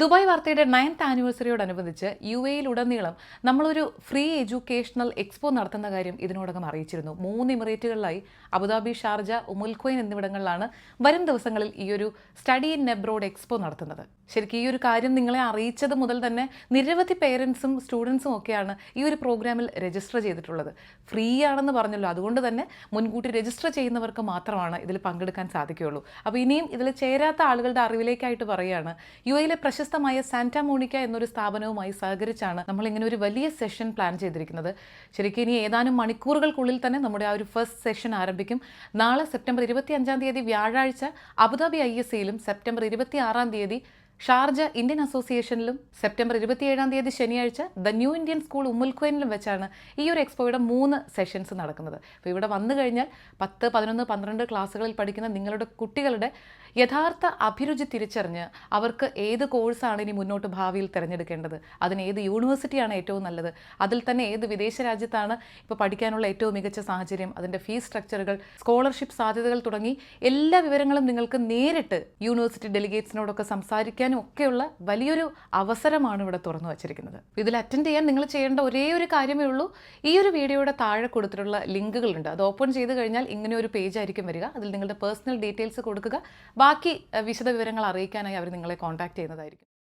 Dubai വാർത്തയുടെ ninth ആനിവേഴ്സറിയോടനുബന്ധിച്ച് U എയിലുടനീളം നമ്മളൊരു free educational expo നടത്തുന്ന കാര്യം ഇതിനോടകം അറിയിച്ചിരുന്നു. മൂന്ന് ഇമിറേറ്റുകളിലായി അബുദാബി ഷാർജ ഉമുൽഖോയിൻ എന്നിവിടങ്ങളിലാണ് വരും ദിവസങ്ങളിൽ ഈ ഒരു സ്റ്റഡി ഇൻ നെബ്രോഡ് എക്സ്പോ നടത്തുന്നത്. ശരിക്കും ഈ ഒരു കാര്യം നിങ്ങളെ അറിയിച്ചത് മുതൽ തന്നെ നിരവധി പേരൻസും സ്റ്റുഡൻസും ഒക്കെയാണ് ഈ ഒരു പ്രോഗ്രാമിൽ രജിസ്റ്റർ ചെയ്തിട്ടുള്ളത്. ഫ്രീ ആണെന്ന് പറഞ്ഞല്ലോ. അതുകൊണ്ട് തന്നെ മുൻകൂട്ടി രജിസ്റ്റർ ചെയ്യുന്നവർക്ക് മാത്രമാണ് ഇതിൽ പങ്കെടുക്കാൻ സാധിക്കുകയുള്ളൂ. അപ്പോൾ ഇനിയും ഇതിൽ ചേരാത്ത ആളുകളുടെ അറിവിലേക്കായിട്ട് പറയുകയാണ്. യു എയിലെ പ്രശസ്തമായ സാന്റാ മോണിക്ക എന്നൊരു സ്ഥാപനവുമായി സഹകരിച്ചാണ് നമ്മൾ ഇങ്ങനെ ഒരു വലിയ സെഷൻ പ്ലാൻ ചെയ്തിരിക്കുന്നത്. ശരിക്കും ഇനി ഏതാനും മണിക്കൂറുകൾക്കുള്ളിൽ തന്നെ നമ്മുടെ ആ ഒരു ഫസ്റ്റ് സെഷൻ ആരംഭിക്കും. നാളെ സെപ്റ്റംബർ ഇരുപത്തി അഞ്ചാം തീയതി വ്യാഴാഴ്ച അബുദാബി ഐ എസ് സിയിലും സെപ്റ്റംബർ ഇരുപത്തി ആറാം തീയതി ഷാർജ ഇന്ത്യൻ അസോസിയേഷനിലും സെപ്റ്റംബർ ഇരുപത്തിയേഴാം തീയതി ശനിയാഴ്ച ദ ന്യൂ ഇന്ത്യൻ സ്കൂൾ ഉമ്മുൽഖോയിനിലും വെച്ചാണ് ഈ ഒരു എക്സ്പോയുടെ മൂന്ന് സെഷൻസ് നടക്കുന്നത്. അപ്പോൾ ഇവിടെ വന്നു കഴിഞ്ഞാൽ പത്ത് പതിനൊന്ന് പന്ത്രണ്ട് ക്ലാസ്സുകളിൽ പഠിക്കുന്ന നിങ്ങളുടെ കുട്ടികളുടെ യഥാർത്ഥ അഭിരുചി തിരിച്ചറിഞ്ഞ് അവർക്ക് ഏത് കോഴ്സാണ് ഇനി മുന്നോട്ട് ഭാവിയിൽ തിരഞ്ഞെടുക്കേണ്ടത് അതിന് ഏത് യൂണിവേഴ്സിറ്റിയാണ് ഏറ്റവും നല്ലത് അതിൽ തന്നെ ഏത് വിദേശ രാജ്യത്താണ് ഇപ്പോൾ പഠിക്കാനുള്ള ഏറ്റവും മികച്ച സാഹചര്യം അതിന്റെ ഫീസ് സ്ട്രക്ചറുകൾ സ്കോളർഷിപ്പ് സാധ്യതകൾ തുടങ്ങി എല്ലാ വിവരങ്ങളും നിങ്ങൾക്ക് നേരിട്ട് യൂണിവേഴ്സിറ്റി ഡെലിഗേറ്റ്സിനോടൊക്കെ സംസാരിക്കാനും ഒക്കെയുള്ള വലിയൊരു അവസരമാണ് ഇവിടെ തുറന്നു വച്ചിരിക്കുന്നത്. ഇതിൽ അറ്റൻഡ് ചെയ്യാൻ നിങ്ങൾ ചെയ്യേണ്ട ഒരേ ഒരു കാര്യമേ ഉള്ളൂ. ഈ ഒരു വീഡിയോയുടെ താഴെ കൊടുത്തിട്ടുള്ള ലിങ്കുകളുണ്ട്. അത് ഓപ്പൺ ചെയ്ത് കഴിഞ്ഞാൽ ഇങ്ങനെ ഒരു പേജ് ആയിരിക്കും വരിക. അതിൽ നിങ്ങളുടെ പേഴ്സണൽ ഡീറ്റെയിൽസ് കൊടുക്കുക. ബാക്കി വിശദ വിവരങ്ങൾ അറിയിക്കാനായി അവർ നിങ്ങളെ കോൺടാക്ട് ചെയ്യുന്നതായിരിക്കും.